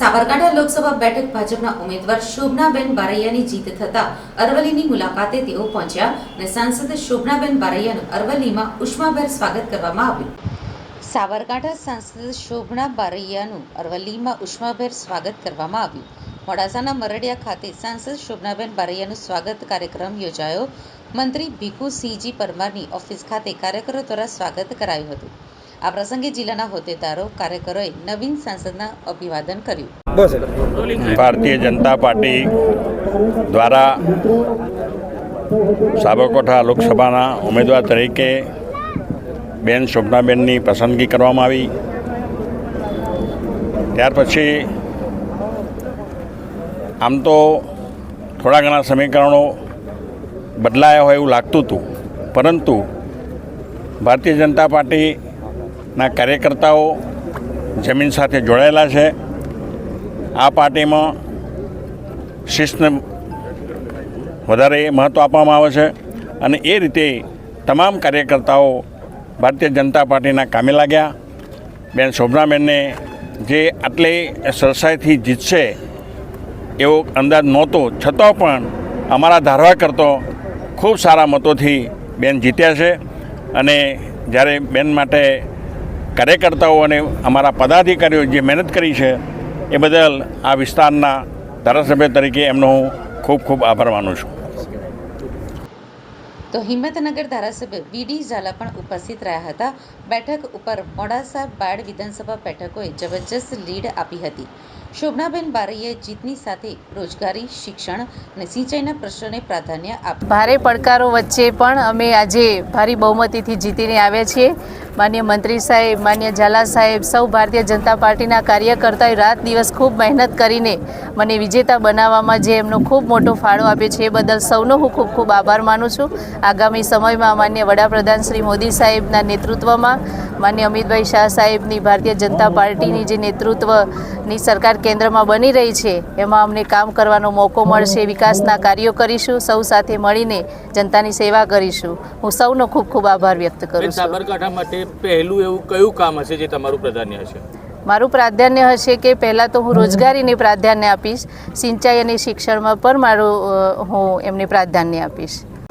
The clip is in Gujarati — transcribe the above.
સાબરકાંઠા લોકસભા બેઠક ભાજપના ઉમેદવાર શોભનાબેન બારૈયાની જીત થતા અરવલ્લીની મુલાકાતે તેઓ પહોંચ્યા અને સાંસદ શોભનાબેન બારૈયાનું અરવલ્લીમાં ઉષ્માભેર સ્વાગત કરવામાં આવ્યું. સાબરકાંઠા સાંસદ શોભના બારૈયાનું અરવલ્લીમાં ઉષ્માભેર સ્વાગત કરવામાં આવ્યું. મોડાસાના મરડિયા ખાતે સાંસદ શોભનાબેન બારૈયાનું સ્વાગત કાર્યક્રમ યોજાયો. મંત્રી ભીખુસિંહજી પરમારની ઓફિસ ખાતે કાર્યકરો દ્વારા સ્વાગત કરાયું હતું. આ પ્રસંગે જિલ્લાના હોદ્દેદારો, કાર્યકરોએ નવીન સાંસદના અભિવાદન કર્યું. ભારતીય જનતા પાર્ટી દ્વારા સાબરકોઠા લોકસભાના ઉમેદવાર તરીકે બેન શોભનાબેનની પસંદગી કરવામાં આવી. ત્યાર પછી આમ તો થોડા ઘણા સમીકરણો બદલાયા હોય એવું લાગતું હતું. પરંતુ ભારતીય જનતા પાર્ટીના કાર્યકર્તાઓ જમીન સાથે જોડાયેલા છે. આ પાર્ટીમાં શિસ્તને વધારે મહત્ત્વ આપવામાં આવે છે અને એ રીતે તમામ કાર્યકર્તાઓ ભારતીય જનતા પાર્ટીના કામે લાગ્યા. બેન શોભનાબેનને જે આટલી સરસાઈથી જીતશે એવો અંદાજ નહોતો, છતાં પણ અમારા ધારવા કરતો ખૂબ સારા મતોથી બેન જીત્યા છે. અને જ્યારે બેન માટે કાર્યકર્તાઓ અને અમારા પદાધિકારીઓ જે મહેનત કરી છે એ બદલ આ વિસ્તારના ધારાસભ્ય તરીકે એમનો હું ખૂબ ખૂબ આભાર માનું છું. તો હિંમતનગર ધારાસભ્ય વીડી ઝાલા પણ ઉપસ્થિત રહ્યા હતા. બેઠક ઉપર મોડાસા બાળ વિધાનસભા બેઠકોએ જબરજસ્ત લીડ આપી હતી. શોભનાબેન બારૈયાએ જીતની સાથે રોજગારી શિક્ષણ અને સિંચાઈના પ્રશ્નોને પ્રાધાન્ય આપ ભારે પડકારો વચ્ચે પણ અમે આજે ભારી બહુમતીથી જીતીને આવ્યા છીએ. માન્ય મંત્રી સાહેબ, માન્ય ઝાલા સાહેબ, સૌ ભારતીય જનતા પાર્ટીના કાર્યકર્તાએ રાત દિવસ ખૂબ મહેનત કરીને મને વિજેતા બનાવવામાં જે એમનો ખૂબ મોટો ફાળો આપ્યો છે એ બદલ સૌનો હું ખૂબ ખૂબ આભાર માનું છું. આગામી સમયમાં માન્ય વડાપ્રધાન શ્રી મોદી સાહેબના નેતૃત્વમાં માન્ય અમિતભાઈ શાહ સાહેબની ભારતીય જનતા પાર્ટીની જે નેતૃત્વની સરકાર કેન્દ્રમાં બની રહી છે એમાં અમને કામ કરવાનો મોકો મળશે વિકાસના કાર્યો કરીશું સૌ સાથે મળીને જનતાની સેવા કરીશું. હું સૌનો ખૂબ ખૂબ આભાર વ્યક્ત કરું છું. સાબરકાંઠા માટે પહેલું એવું કયું કામ હશે જે તમારું પ્રાધાન્ય હશે? મારું પ્રાધાન્ય હશે કે પહેલાં તો હું રોજગારીને પ્રાધાન્ય આપીશ સિંચાઈ અને શિક્ષણમાં પણ મારું હું એમને પ્રાધાન્ય આપીશ.